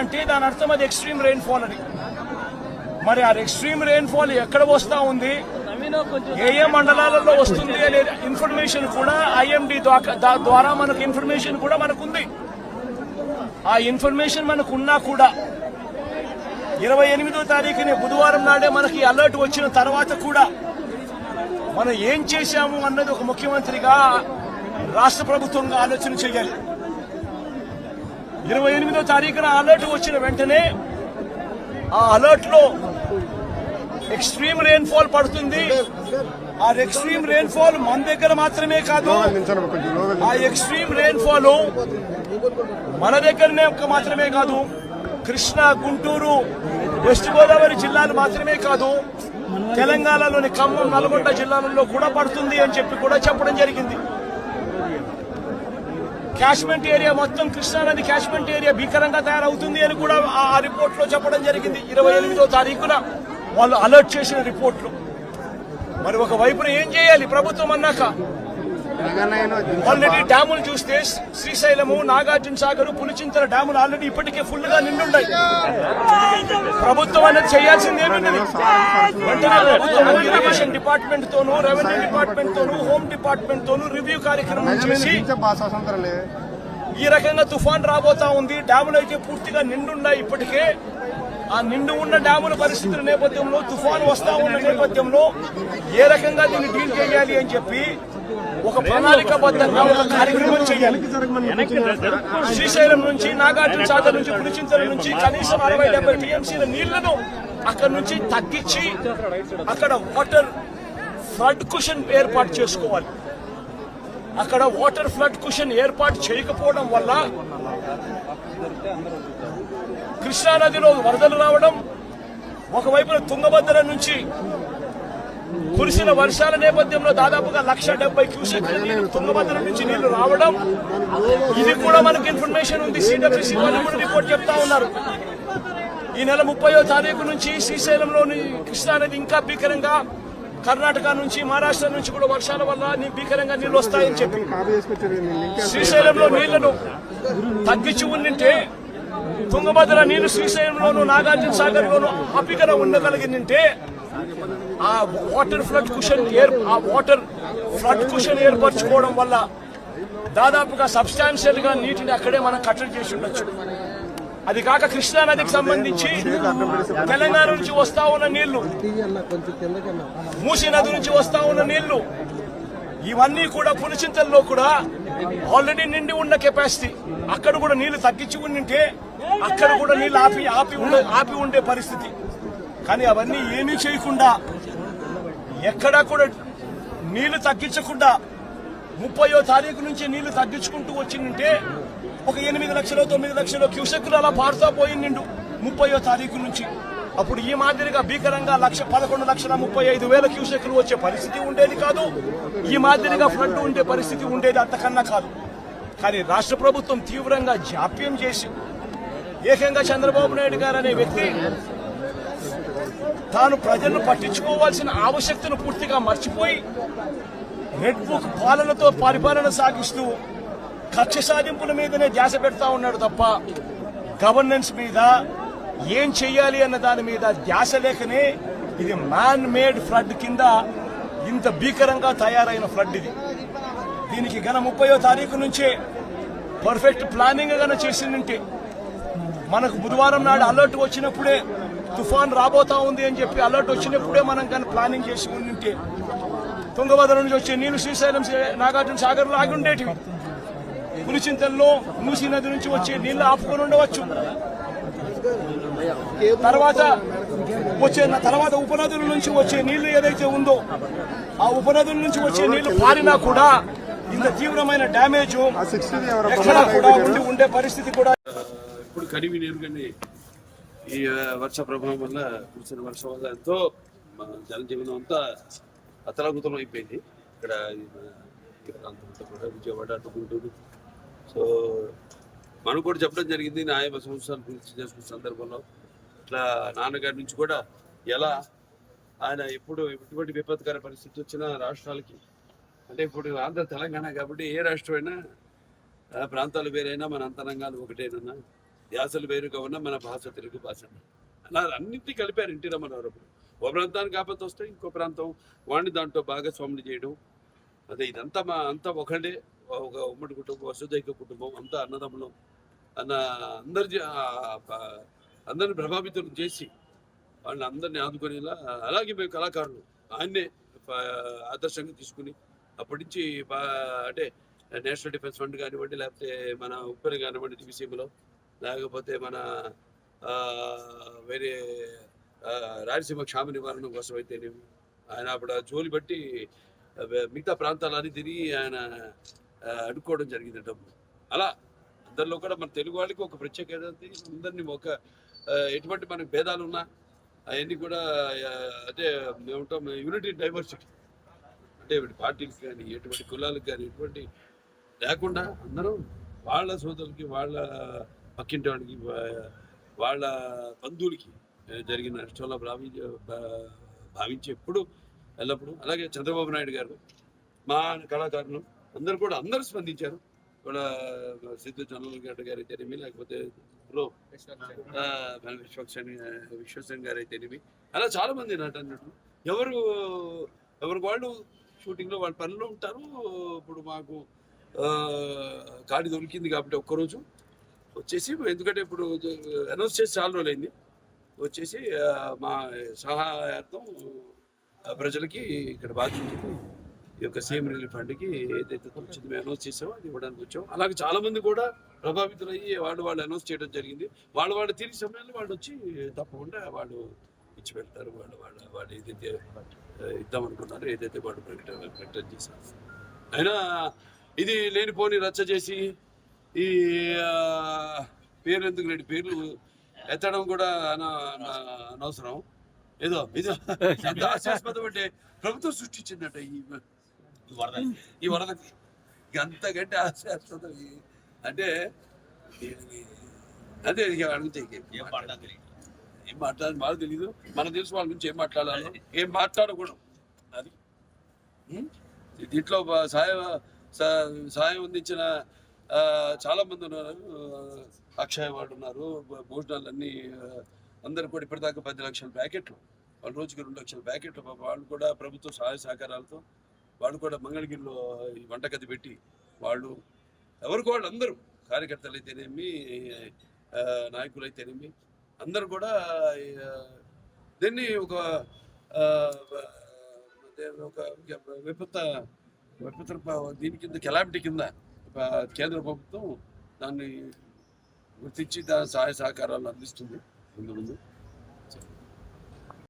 అంటే దాని అర్థం అది ఎక్స్ట్రీమ్ రెయిన్ఫాల్ అని. మరి ఆ ఎక్స్ట్రీమ్ రెయిన్ఫాల్ ఎక్కడ వస్తా ఉంది? ఏ ఏ మండలాలలో వస్తుంది అనే ఇన్ఫర్మేషన్ కూడా ఐఎండి ద్వారా మనకు ఇన్ఫర్మేషన్ కూడా మనకు ఉంది ఆ ఇన్ఫర్మేషన్ మనకు ఉన్నా కూడా ఇరవై ఎనిమిదో తారీఖుని బుధవారం నాడే మనకి అలర్ట్ వచ్చిన తర్వాత కూడా మనం ఏం చేశాము అన్నది ఒక ముఖ్యమంత్రిగా రాష్ట్ర ప్రభుత్వంగా ఆలోచన చేయాలి. ఇరవై ఎనిమిదో తారీఖున అలర్ట్ వచ్చిన వెంటనే ఆ అలర్ట్లో ఎక్స్ట్రీమ్ రెయిన్ఫాల్ పడుతుంది. ఆ ఎక్స్ట్రీమ్ రెయిన్ఫాల్ మన దగ్గర మాత్రమే కాదు ఆ ఎక్స్ట్రీమ్ రెయిన్ఫాల్ మన దగ్గరనే ఒక్క మాత్రమే కాదు కృష్ణా గుంటూరు వెస్ట్ గోదావరి జిల్లాలు మాత్రమే కాదు తెలంగాణలోని ఖమ్మం నల్గొండ జిల్లాలలో కూడా పడుతుంది అని చెప్పి కూడా చెప్పడం జరిగింది. క్యాష్మెంట్ ఏరియా మొత్తం కృష్ణానది క్యాష్మెంట్ ఏరియా భీకరంగా తయారవుతుంది అని కూడా ఆ రిపోర్ట్లో చెప్పడం జరిగింది. ఇరవై ఎనిమిదో తారీఖున వాళ్ళు అలర్ట్ చేసిన రిపోర్ట్లు. మరి ఒక వైపున ఏం చేయాలి? ప్రభుత్వం అన్నాక ఆల్రెడీ డ్యాములు చూస్తే శ్రీశైలము నాగార్జున సాగర్ పులిచింతల డ్యాములు ఆల్రెడీ ఇప్పటికే ఫుల్గా నిండున్నాయి. ప్రభుత్వం అనేది చేయాల్సింది ఏముంది? వెంటనే ప్రభుత్వం ఇరిగేషన్ డిపార్ట్మెంట్ తోను రెవెన్యూ డిపార్ట్మెంట్ తోను హోమ్ డిపార్ట్మెంట్ తోను రివ్యూ కార్యక్రమం చేసి ఈ రకంగా తుఫాన్ రాబోతా ఉంది. డ్యాములు అయితే పూర్తిగా నిండున్నాయి ఇప్పటికే. ఆ నిండు ఉన్న డ్యాముల పరిస్థితుల నేపథ్యంలో తుఫాన్ వస్తా ఉన్న నేపథ్యంలో ఏ రకంగా దీన్ని డీల్ చేయాలి అని చెప్పి ఒక ప్రణాళికాబద్ధంగా ఒక కార్యక్రమం చేయాలి. శ్రీశైలం నుంచి నాగార్జున సాగర్ నుంచి పులిచింతల నుంచి కనీసం అరవై డెబ్బై టీఎంసీల నీళ్ళను అక్కడ నుంచి తగ్గించి అక్కడ వాటర్ ఫ్లడ్ కుషన్ ఏర్పాటు చేసుకోవాలి. అక్కడ వాటర్ ఫ్లడ్ కుషన్ ఏర్పాటు చేయకపోవడం వల్ల కృష్ణానదిలో వరదలు రావడం ఒకవైపున తుంగభద్ర నుంచి కురిసిన వర్షాల నేపథ్యంలో దాదాపుగా లక్ష డెబ్బై క్యూసెక్ తుంగభద్ర నుంచి నీళ్ళు రావడం. ఇది కూడా మనకి ఇన్ఫర్మేషన్ ఉంది. సిడబ్ల్యూసీ వాళ్ళు కూడా రిపోర్ట్ చెప్తా ఉన్నారు. ఈ నెల ముప్పయో తారీఖు నుంచి శ్రీశైలంలోని కృష్ణానది ఇంకా భీకరంగా కర్ణాటక నుంచి మహారాష్ట్ర నుంచి కూడా వర్షాల వల్ల భీకరంగా నీళ్ళు వస్తాయని చెప్పి. శ్రీశైలంలో నీళ్ళను తగ్గించి ఉండింటే తుంగభద్ర నీరు శ్రీశైలంలోను నాగార్జున సాగర్ లోను అప్పికన ఉండగలిగిందంటే ఆ వాటర్ ఫ్లడ్ కుషన్ ఏర్ ఆ వాటర్ ఫ్లడ్ కుషన్ ఏర్పరచుకోవడం వల్ల దాదాపుగా సబ్స్టాన్షియల్గా నీటిని అక్కడే మనం కట్టడి చేసి ఉండొచ్చు. అది కాక కృష్ణా నదికి సంబంధించి తెలంగాణ నుంచి వస్తా ఉన్న నీళ్ళు మూసీ నది నుంచి వస్తా ఉన్న నీళ్ళు ఇవన్నీ కూడా పులిచింతల్లో కూడా ఆల్రెడీ నిండి ఉన్న కెపాసిటీ. అక్కడ కూడా నీళ్ళు తగ్గించి ఉండింటే అక్కడ కూడా నీళ్ళు ఆపి ఆపి ఉండే ఆపి ఉండే పరిస్థితి. కానీ అవన్నీ ఏమీ చేయకుండా ఎక్కడా కూడా నీళ్ళు తగ్గించకుండా ముప్పయో తారీఖు నుంచి నీళ్ళు తగ్గించుకుంటూ వచ్చిందంటే ఒక ఎనిమిది లక్షలు తొమ్మిది లక్షలు క్యూసెక్కులు అలా పారుతా పోయిండు ముప్పయో తారీఖు నుంచి. అప్పుడు ఈ మాదిరిగా భీకరంగా లక్ష పదకొండు లక్షల ముప్పై ఐదు వేల క్యూసెక్లు వచ్చే పరిస్థితి ఉండేది కాదు. ఈ మాదిరిగా ఫ్లడ్ ఉండే పరిస్థితి ఉండేది అంతకన్నా కాదు. కానీ రాష్ట్ర ప్రభుత్వం తీవ్రంగా జాప్యం చేసి ఏకంగా చంద్రబాబు నాయుడు గారు అనే వ్యక్తి తాను ప్రజలను పట్టించుకోవాల్సిన ఆవశ్యకతను పూర్తిగా మర్చిపోయి రెడ్ బుక్ పాలనతో పరిపాలన సాగిస్తూ కక్ష సాధింపుల మీదనే ధ్యాస పెడతా ఉన్నాడు తప్ప గవర్నెన్స్ మీద ఏం చేయాలి అన్న దాని మీద ధ్యాస లేకనే ఇది మ్యాన్ మేడ్ ఫ్లడ్ కింద ఇంత భీకరంగా తయారైన ఫ్లడ్ ఇది. దీనికి గన ముప్పయో తారీఖు నుంచే పర్ఫెక్ట్ ప్లానింగ్ గన చేసిందంటే మనకు బుధవారం నాడు అలర్ట్ వచ్చినప్పుడే తుఫాన్ రాబోతా ఉంది అని చెప్పి అలర్ట్ వచ్చినప్పుడే మనం కానీ ప్లానింగ్ చేసి ఉంటే తుంగభద్ర నుంచి వచ్చే నీళ్ళు శ్రీశైలం నాగార్జున సాగర్ ఆగి ఉండేటివి. పులిచింతల్లో మూసీ నది నుంచి వచ్చే నీళ్ళు ఆపుకొని ఉండవచ్చు. తర్వాత వచ్చే తర్వాత ఉపనదుల నుంచి వచ్చే నీళ్ళు ఏదైతే ఉందో ఆ ఉపనదుల నుంచి వచ్చే నీళ్ళు పారినా కూడా ఇంత తీవ్రమైన డ్యామేజ్ ఎక్కడా కూడా ఉండే పరిస్థితి కూడా ఇప్పుడు కడివి కానీ ఈ వర్ష ప్రభావం వల్ల కురిసిన వర్షం వల్ల ఎంతో జనజీవనం అంతా అతలాకుతలం అయిపోయింది. ఇక్కడ ఈ కూడా విజయవాడ అటు గుంటూరు సో మనకు కూడా చెప్పడం జరిగింది న్యాయమ సంవత్సరాలు గురించి చేసుకున్న సందర్భంలో. ఇట్లా నాన్నగారి నుంచి కూడా ఎలా ఆయన ఎప్పుడు ఎటువంటి విపత్కర పరిస్థితి వచ్చినా రాష్ట్రాలకి అంటే ఇప్పుడు ఆంధ్ర తెలంగాణ కాబట్టి ఏ రాష్ట్రమైనా ఆ ప్రాంతాలు వేరైనా మన అంతరంగాలు ఒకటేనన్నా. యాసలు వేరుగా ఉన్న మన భాష తెలుగు భాష. అలా అన్నింటినీ కలిపారు ఎన్టీ రామారావు. అప్పుడు ఒక ప్రాంతానికి ఆపత్తి వస్తే ఇంకో ప్రాంతం. వాడిని దాంట్లో భాగస్వాములు చేయడం. అదే ఇదంతా మా అంతా ఒకళ్ళే. ఒక ఉమ్మడి కుటుంబం వసుదైక కుటుంబం అంతా అన్నదమ్ములం. అన్న అందరి అందరిని ప్రభావితం చేసి వాళ్ళని అందరినీ ఆదుకునేలా అలాగే మేము కళాకారులు. ఆయన్నే ఆదర్శంగా తీసుకుని అప్పటి నుంచి అంటే నేషనల్ డిఫెన్స్ ఫండ్ కానివ్వండి లేకపోతే మన ఉప్పెన కానివ్వండి దివిసీమలో లేకపోతే మన వేరే రాయలసీమ క్షామ నివారణ కోసం అయితేనేమి ఆయన అప్పుడు జోలి బట్టి మిగతా ప్రాంతాలన్నీ తిరిగి ఆయన అడుక్కోవడం జరిగింది డబ్బు. అలా అందరిలో కూడా మన తెలుగు వాళ్ళకి ఒక ప్రత్యేకత అందరినీ ఒక ఎటువంటి మనకు భేదాలు ఉన్నా అవన్నీ కూడా అదే మేముంటాం యూనిటీ డైవర్సిటీ. అంటే పార్టీలకు కానీ ఎటువంటి కులాలకు కానీ ఎటువంటి లేకుండా అందరం వాళ్ళ సోదరులకి వాళ్ళ పక్కింటి వాళ్ళ బంధువులకి జరిగిన నష్టంలో భావి భావించేప్పుడు భావించి ఎప్పుడు అలాగే చంద్రబాబు నాయుడు గారు మా కళాకారులు అందరూ కూడా అందరూ స్పందించారు. కూడా సిద్ధు చంద్రబాబు గారు అయితేనేమి లేకపోతే లో విశ్వక్సేన్ విశ్వసేన్ గారు అయితేనేమి అలా చాలా మంది నటనటులు. ఎవరు ఎవరు వాళ్ళు షూటింగ్లో వాళ్ళ పనులు ఉంటారు. ఇప్పుడు మాకు ఆ, ఖాళీ దొరికింది కాబట్టి ఒక్కరోజు. వచ్చేసి ఎందుకంటే ఇప్పుడు అనౌన్స్ చేసి చాలా రోజులైంది వచ్చేసి మా సహాయార్థం ప్రజలకి ఇక్కడ బాధ్యత ఈ యొక్క సీఎం రిలీఫ్ ఫండ్కి ఏదైతే వచ్చింది మేము అనౌన్స్ చేసామో అది ఇవ్వడానికి వచ్చాము. అలాగే చాలా మంది కూడా ప్రభావితులయ్యి వాళ్ళు వాళ్ళు అనౌన్స్ చేయడం జరిగింది. వాళ్ళు వాళ్ళు తిరిగి సమయంలో వాళ్ళు వచ్చి తప్పకుండా వాళ్ళు ఇచ్చి పెడతారు. వాళ్ళు వాళ్ళు వాళ్ళు ఏదైతే ఇద్దాం అనుకున్నారో ఏదైతే వాళ్ళు ప్రకటన ప్రకటన చేశారు. అయినా ఇది లేనిపోని రచ్చ చేసి ఈ ఆ, పేర్లు ఎందుకు లేని పేర్లు? ఎత్తడం కూడా అన- అన- అనవసరం. ఏదో ఇది ఎంత హాస్యాస్పదం అంటే ప్రభుత్వం సృష్టించిందట ఈ వరద ఈ వరదకి. ఇక అంతకంటే హాస్యాస్పదం అంటే అదే ఇక అడిగితే ఏం ఏం మాట్లాడాలి మాకు తెలీదు. మనకు తెలుసు వాళ్ళ గురించి ఏం మాట్లాడాలో ఏం మాట్లాడకూడదు. అది? దీంట్లో సహాయం సహాయం అందించిన చాలామంది చాలా మంది ఉన్నారు. అక్షయ అక్షయ్ వాళ్ళు ఉన్నారు. భోజనాలన్నీ అందరు కూడా ఇప్పటిదాకా పది లక్షల ప్యాకెట్లు. వాళ్ళ రోజుకి రెండు లక్షల ప్యాకెట్లు. వాళ్ళు కూడా ప్రభుత్వ సహాయ సహకారాలతో వాళ్ళు కూడా మంగళగిరిలో ఈ వంటగది పెట్టి వాళ్ళు ఎవరికి వాళ్ళు అందరూ కార్యకర్తలు అయితేనేమి నాయకులు అయితేనేమి అందరూ కూడా దీన్ని ఒక ఒక విపత్త విపత్త దీని కింద కెలామిటీ కింద కేంద్ర ప్రభుత్వం దాన్ని గుర్తించి దాని సహాయ సహకారాలు అందిస్తుంది ముందు ముందు.